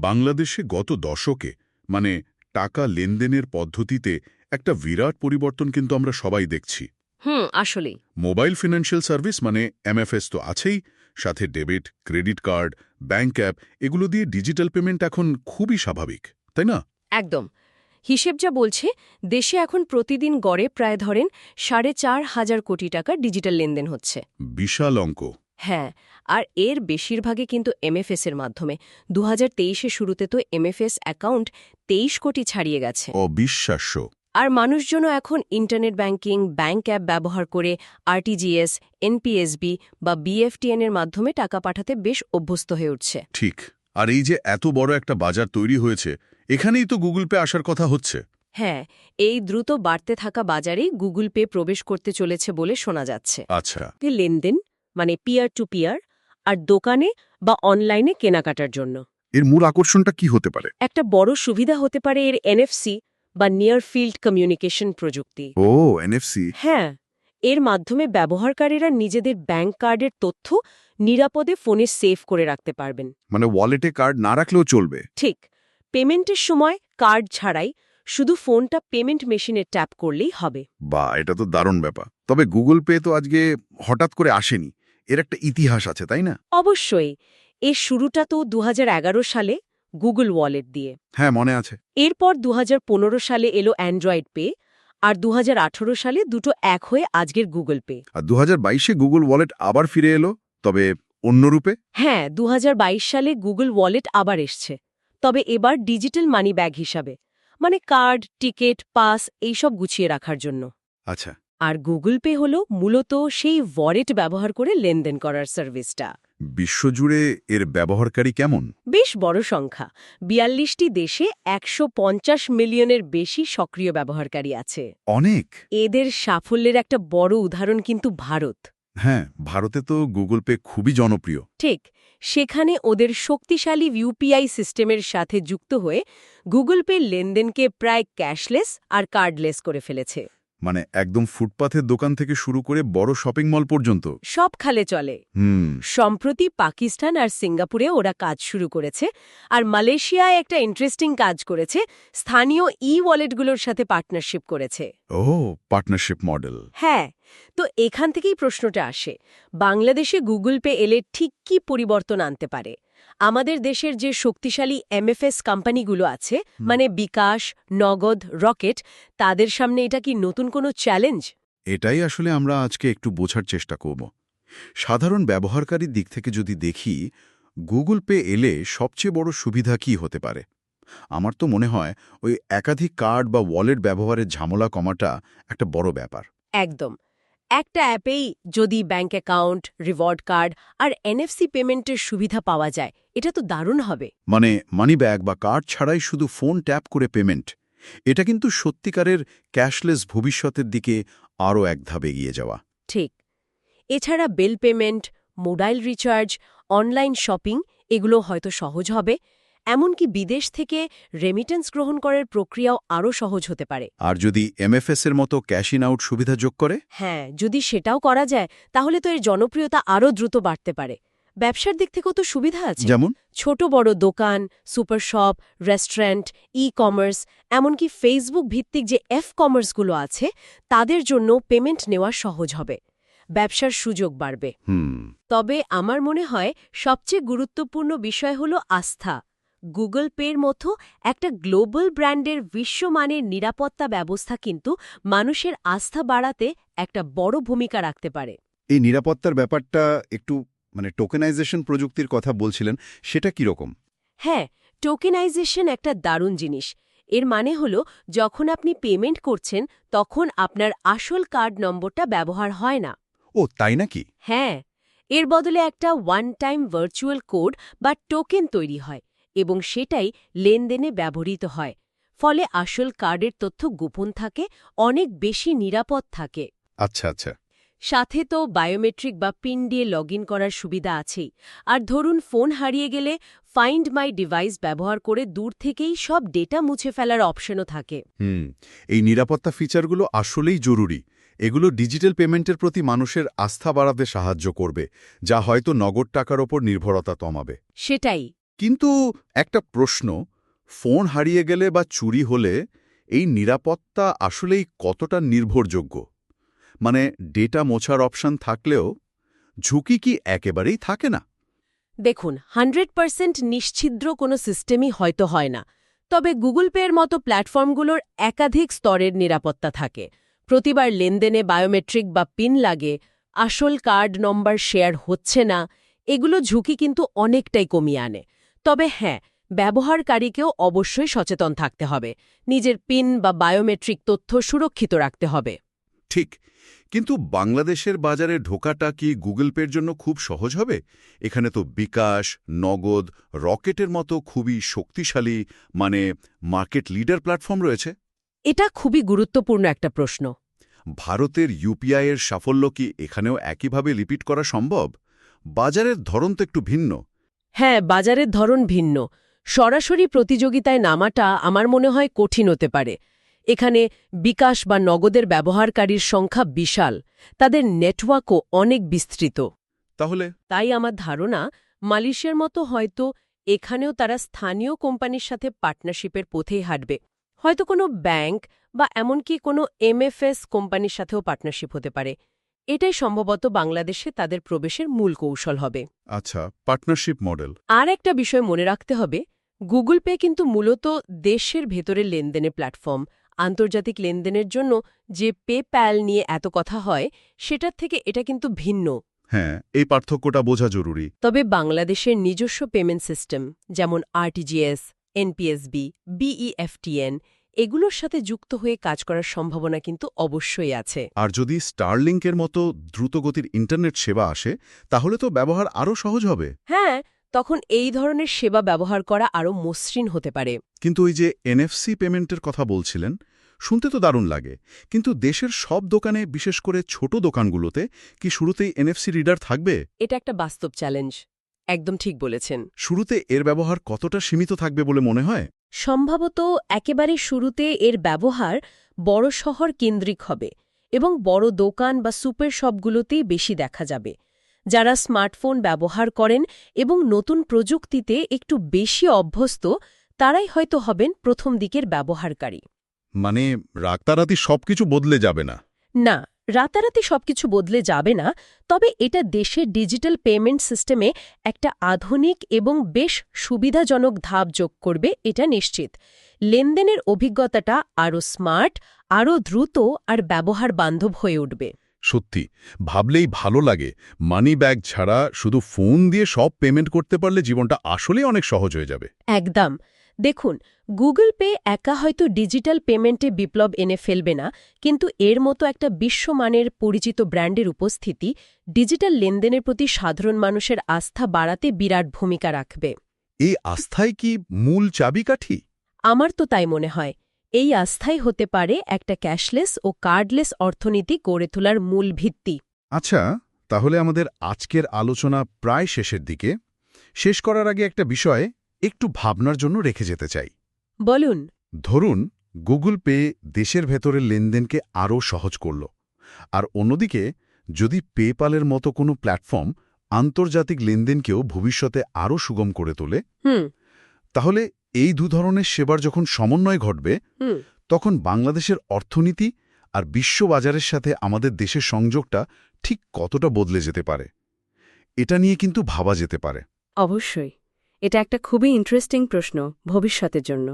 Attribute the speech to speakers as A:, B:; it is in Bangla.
A: বাংলাদেশে গত দশকে মানে টাকা লেনদেনের পদ্ধতিতে একটা বিরাট পরিবর্তন কিন্তু আমরা সবাই দেখছি।
B: হুম আসলেই।
A: মোবাইল ফিনান্সিয়াল সার্ভিস মানে এমএফএস তো আছেই সাথে debit credit card bank app এগুলো দিয়ে ডিজিটাল পেমেন্ট এখন খুবই স্বাভাবিক তাই না?
B: একদম। হিসেব যা বলছে দেশে এখন প্রতিদিন গড়ে প্রায় ধরেন সাড়ে চার হাজার কোটি টাকা ডিজিটাল লেনদেন হচ্ছে।
A: বিশাল অঙ্ক।
B: হ্যাঁ আর এর বেশিরভাগই কিন্তু এমএফএস এর মাধ্যমে। দু হাজার শুরুতে তো এমএফএস অ্যাকাউন্ট তেইশ কোটি ছাড়িয়ে গেছে।
A: অবিশ্বাস্য।
B: আর মানুষজনও এখন ইন্টারনেট ব্যাংকিং ব্যাংক অ্যাপ ব্যবহার করে আরটিজিএস এনপিএসবি বা বিএফটিএন এর মাধ্যমে টাকা পাঠাতে বেশ অভ্যস্ত হয়ে উঠছে।
A: ঠিক। আর এই যে এত বড় একটা বাজার তৈরি হয়েছে এখানেই তো গুগল পে আসার কথা হচ্ছে।
B: হ্যাঁ এই দ্রুত বাড়তে থাকা বাজারেই গুগল পে প্রবেশ করতে চলেছে বলে শোনা যাচ্ছে।
A: আচ্ছা।
B: লেনদেন মানে পিয়ার টু পিয়ার আর দোকানে বা অনলাইনে কেনাকাটার জন্য।
A: এর মূল আকর্ষণটা কি হতে পারে?
B: একটা বড় সুবিধা হতে পারে এর এনএফসি বা নিয়ার ফিল্ড কমিউনিকেশন প্রযুক্তি।
A: ও এনএফসি
B: হ্যাঁ এর মাধ্যমে ব্যবহারকারীরা নিজেদের ব্যাংক কার্ডের তথ্য নিরাপদে ফোনে সেভ করে রাখতে পারবেন।
A: মানে ওয়ালেটে কার্ড না রাখলেও চলবে?
B: ঠিক পেমেন্টের সময় কার্ড ছাড়াই শুধু ফোনটা পেমেন্ট মেশিনে ট্যাপ করলেই হবে।
A: বা এটা তো দারুণ ব্যাপার। তবে গুগল পে তো আজকে হঠাৎ করে আসেনি। এর একটা ইতিহাস আছে তাই না?
B: অবশ্যই। এর শুরুটা তো দুহাজার এগারো সালে গুগল ওয়ালেট দিয়ে।
A: হ্যাঁ মনে আছে।
B: এরপর দুহাজার পনেরো সালে এলো অ্যান্ড্রয়েড পে আর দুহাজার আঠারো সালে দুটো এক হয়ে আজকের গুগল পে।
A: আর দু হাজার গুগল ওয়ালেট আবার ফিরে এলো তবে অন্য রূপে
B: হ্যাঁ দু হাজার বাইশ সালে গুগল ওয়ালেট আবার এসছে। তবে এবার ডিজিটাল মানি ব্যাগ হিসাবে মানে কার্ড টিকিট পাস এইসব গুছিয়ে রাখার জন্য।
A: আচ্ছা।
B: আর গুগল পে হল মূলত সেই ওয়ালেট ব্যবহার করে লেনদেন করার সার্ভিসটা।
A: বিশ্বজুড়ে এর ব্যবহারকারী কেমন?
B: বেশ বড় সংখ্যা। বিয়াল্লিশটি দেশে একশো পঞ্চাশ মিলিয়নের বেশি সক্রিয় ব্যবহারকারী আছে।
A: অনেক?
B: এদের সাফল্যের একটা বড় উদাহরণ কিন্তু ভারত।
A: হ্যাঁ ভারতে তো গুগল পে খুবই জনপ্রিয়।
B: ঠিক সেখানে ওদের শক্তিশালী ইউপিআই সিস্টেমের সাথে যুক্ত হয়ে গুগল পে লেনদেনকে প্রায় ক্যাশলেস আর কার্ডলেস করে ফেলেছে।
A: মানে একদম ফুটপাথের দোকান থেকে শুরু করে বড় শপিং মল পর্যন্ত।
B: সব খালে চলে।
A: হুম।
B: সম্প্রতি পাকিস্তান আর সিঙ্গাপুরে ওরা কাজ শুরু করেছে আর মালয়েশিয়ায় একটা ইন্টারেস্টিং কাজ করেছে। স্থানীয় ই ওয়ালেটগুলোর সাথে পার্টনারশিপ করেছে।
A: ও পার্টনারশিপ মডেল
B: হ্যাঁ তো এখান থেকেই প্রশ্নটা আসে। বাংলাদেশে গুগল পে এলে ঠিক কি পরিবর্তন আনতে পারে? আমাদের দেশের যে শক্তিশালী এমএফএস কোম্পানিগুলো আছে মানে বিকাশ নগদ রকেট তাদের সামনে এটা কি নতুন কোনো চ্যালেঞ্জ
A: এটাই আসলে আমরা আজকে একটু বোঝার চেষ্টা করব। সাধারণ ব্যবহারকারীর দিক থেকে যদি দেখি গুগল পে এলে সবচেয়ে বড় সুবিধা কি হতে পারে? আমার তো মনে হয় ওই একাধিক কার্ড বা ওয়ালেট ব্যবহারের ঝামেলা কমাটা একটা বড় ব্যাপার।
B: একদম। একটা অ্যাপেই যদি ব্যাঙ্ক অ্যাকাউন্ট রিওয়ার্ড কার্ড আর এনএফসি পেমেন্টের সুবিধা পাওয়া যায় এটা তো দারুণ হবে।
A: মানে মানি ব্যাগ বা কার্ড ছাড়াই শুধু ফোন ট্যাপ করে পেমেন্ট। এটা কিন্তু সত্যিকারের ক্যাশলেস ভবিষ্যতের দিকে আরও এক ধাপ এগিয়ে যাওয়া।
B: ঠিক। এছাড়া bill payment mobile recharge online shopping এগুলো হয়তো সহজ হবে। এমনকি বিদেশ থেকে রেমিটেন্স গ্রহণ করার প্রক্রিয়াও আরও সহজ হতে পারে।
A: আর যদি এমএফএস এর মতো ক্যাশ ইন আউট সুবিধা যোগ করে?
B: হ্যাঁ যদি সেটাও করা যায় তাহলে তো এর জনপ্রিয়তা আরও দ্রুত বাড়তে পারে। ব্যবসার দিক থেকেও তো সুবিধা আছে।
A: যেমন?
B: ছোট বড় দোকান super shop restaurant e commerce এমনকি ফেসবুক ভিত্তিক যে এফ কমার্সগুলো আছে তাদের জন্য পেমেন্ট নেওয়া সহজ হবে। ব্যবসার সুযোগ বাড়বে। তবে আমার মনে হয় সবচেয়ে গুরুত্বপূর্ণ বিষয় হল আস্থা। গুগল পের মতো একটা গ্লোবাল ব্র্যান্ডের বিশ্বমানের নিরাপত্তা ব্যবস্থা কিন্তু মানুষের আস্থা বাড়াতে একটা বড় ভূমিকা রাখতে পারে।
C: এই নিরাপত্তার ব্যাপারটা একটু মানে টোকেনাইজেশন প্রযুক্তির কথা বলছিলেন সেটা কীরকম
B: হ্যাঁ টোকেনাইজেশন একটা দারুণ জিনিস। এর মানে হল যখন আপনি পেমেন্ট করছেন তখন আপনার আসল কার্ড নম্বরটা ব্যবহার হয় না।
C: ও তাই নাকি?
B: হ্যাঁ এর বদলে একটা ওয়ান টাইম ভার্চুয়াল কোড বা টোকেন তৈরি হয়। এবং সেটাই লেনদেনে ব্যবহৃত হয় ফলে আসল কার্ডের তথ্য গোপন থাকে অনেক বেশি নিরাপদ থাকে।
C: আচ্ছা আচ্ছা।
B: সাথে তো বায়োমেট্রিক বা পিন দিয়ে লগ করার সুবিধা আছেই। আর ধরুন ফোন হারিয়ে গেলে ফাইন্ড মাই ডিভাইস ব্যবহার করে দূর থেকেই সব ডেটা মুছে ফেলার অপশনও থাকে।
C: হুম এই নিরাপত্তা ফিচারগুলো আসলেই জরুরি। এগুলো ডিজিটাল পেমেন্টের প্রতি মানুষের আস্থা বাড়াতে সাহায্য করবে যা হয়তো নগদ টাকার ওপর নির্ভরতা কমাবে।
B: সেটাই।
A: কিন্তু একটা প্রশ্ন, ফোন হারিয়ে গেলে বা চুরি হলে এই নিরাপত্তা আসলেই কতটা নির্ভরযোগ্য? মানে ডেটা মোছার অপশন থাকলেও ঝুঁকি কি একেবারেই থাকে না?
B: দেখুন, হান্ড্রেড পার্সেন্ট নিশ্ছিদ্র কোনো সিস্টেমই হয়তো হয় না। তবে গুগল পের মতো প্ল্যাটফর্মগুলোর একাধিক স্তরের নিরাপত্তা থাকে। প্রতিবার লেনদেনে বায়োমেট্রিক বা পিন লাগে, আসল কার্ড নম্বর শেয়ার হচ্ছে না, এগুলো ঝুঁকি কিন্তু অনেকটাই কমিয়ে আনে। তবে হ্যাঁ ব্যবহারকারীকেও অবশ্যই সচেতন থাকতে হবে। নিজের পিন বা বায়োমেট্রিক তথ্য সুরক্ষিত রাখতে হবে।
A: ঠিক কিন্তু বাংলাদেশের বাজারে ঢোকাটা কি গুগল পের জন্য খুব সহজ হবে? এখানে তো বিকাশ নগদ রকেটের মতো খুবই শক্তিশালী মানে মার্কেট লিডার প্ল্যাটফর্ম রয়েছে।
B: এটা খুবই গুরুত্বপূর্ণ একটা প্রশ্ন।
A: ভারতের ইউপিআই এর সাফল্য কি এখানেও একইভাবে রিপিট করা সম্ভব? বাজারের ধরন তো একটু ভিন্ন।
B: হ্যাঁ বাজারের ধরন ভিন্ন। সরাসরি প্রতিযোগিতায় নামাটা আমার মনে হয় কঠিন হতে পারে। এখানে বিকাশ বা নগদের ব্যবহারকারীর সংখ্যা বিশাল তাদের নেটওয়ার্কও অনেক বিস্তৃত।
A: তাহলে?
B: তাই আমার ধারণা মালয়েশিয়ার মতো হয়তো এখানেও তারা স্থানীয় কোম্পানির সাথে পার্টনারশিপের পথেই হাঁটবে। হয়তো কোনো ব্যাংক বা এমনকি কোনো এমএফএস কোম্পানির সাথেও পার্টনারশিপ হতে পারে। এটাই সম্ভবত বাংলাদেশে তাদের প্রবেশের মূল কৌশল হবে।
A: আচ্ছা পার্টনারশিপ মডেল।
B: আর একটা বিষয় মনে রাখতে হবে গুগল পে কিন্তু মূলত দেশের ভেতরের লেনদেনের প্ল্যাটফর্ম। আন্তর্জাতিক লেনদেনের জন্য যে পেপ্যাল নিয়ে এত কথা হয় সেটার থেকে এটা কিন্তু ভিন্ন।
A: হ্যাঁ এই পার্থক্যটা বোঝা জরুরি।
B: তবে বাংলাদেশের নিজস্ব পেমেন্ট সিস্টেম যেমন আরটিজিএস এনপিএসবি বিইএফটিএন এগুলোর সাথে যুক্ত হয়ে কাজ করার সম্ভাবনা কিন্তু অবশ্যই আছে।
A: আর যদি স্টারলিংকের মতো দ্রুতগতির ইন্টারনেট সেবা আসে তাহলে তো ব্যবহার আরও সহজ হবে।
B: হ্যাঁ তখন এই ধরনের সেবা ব্যবহার করা আরও মসৃণ হতে পারে।
A: কিন্তু ওই যে এনএফসি পেমেন্টের কথা বলছিলেন শুনতে তো দারুণ লাগে। কিন্তু দেশের সব দোকানে বিশেষ করে ছোট দোকানগুলোতে কি শুরুতেই এনএফসি রিডার থাকবে?
B: এটা একটা বাস্তব চ্যালেঞ্জ। একদম ঠিক বলেছেন।
A: শুরুতে এর ব্যবহার কতটা সীমিত থাকবে বলে মনে হয়?
B: সম্ভবত একেবারে শুরুতে এর ব্যবহার বড় শহর কেন্দ্রিক হবে এবং বড় দোকান বা সুপার শপগুলোতেই বেশি দেখা যাবে। যারা স্মার্টফোন ব্যবহার করেন এবং নতুন প্রযুক্তিতে একটু বেশি অভ্যস্ত তারাই হয়তো হবেন প্রথম দিকের ব্যবহারকারী।
A: মানে রাতারাতি সবকিছু বদলে যাবে না?
B: না রাতারাতি সবকিছু বদলে যাবে না তবে এটা দেশের ডিজিটাল পেমেন্ট সিস্টেমে একটা আধুনিক এবং বেশ সুবিধাজনক ধাপ যোগ করবে এটা নিশ্চিত। লেনদেনের অভিজ্ঞতাটা আরও স্মার্ট আরও দ্রুত আর ব্যবহার বান্ধব হয়ে উঠবে।
A: সত্যি ভাবলেই ভালো লাগে। মানি ব্যাগ ছাড়া শুধু ফোন দিয়ে সব পেমেন্ট করতে পারলে জীবনটা আসলেই অনেক সহজ হয়ে যাবে।
B: একদম। দেখুন গুগল পে একা হয়তো ডিজিটাল পেমেন্টে বিপ্লব এনে ফেলবে না কিন্তু এর মতো একটা বিশ্বমানের পরিচিত ব্র্যান্ডের উপস্থিতি ডিজিটাল লেনদেনের প্রতি সাধারণ মানুষের আস্থা বাড়াতে বিরাট ভূমিকা রাখবে।
A: এই আস্থাই কি মূল চাবিকাঠি?
B: আমার তো তাই মনে হয়। এই আস্থাই হতে পারে একটা ক্যাশলেস ও কার্ডলেস অর্থনীতি গড়ে তোলার মূল ভিত্তি।
A: আচ্ছা তাহলে আমাদের আজকের আলোচনা প্রায় শেষের দিকে। শেষ করার আগে একটা বিষয় একটু ভাবনার জন্য রেখে যেতে চাই।
B: বলুন।
A: ধরুন গুগল পে দেশের ভেতরের লেনদেনকে আরও সহজ করল। আর অন্যদিকে যদি পেপালের মতো কোনো প্ল্যাটফর্ম আন্তর্জাতিক লেনদেনকেও ভবিষ্যতে আরও সুগম করে তোলে তাহলে এই দু ধরনের সেবার যখন সমন্বয় ঘটবে তখন বাংলাদেশের অর্থনীতি আর বিশ্ববাজারের সাথে আমাদের দেশের সংযোগটা ঠিক কতটা বদলে যেতে পারে এটা নিয়ে কিন্তু ভাবা যেতে পারে।
D: অবশ্যই। এটা একটা খুবই ইন্টারেস্টিং প্রশ্ন ভবিষ্যতের জন্য।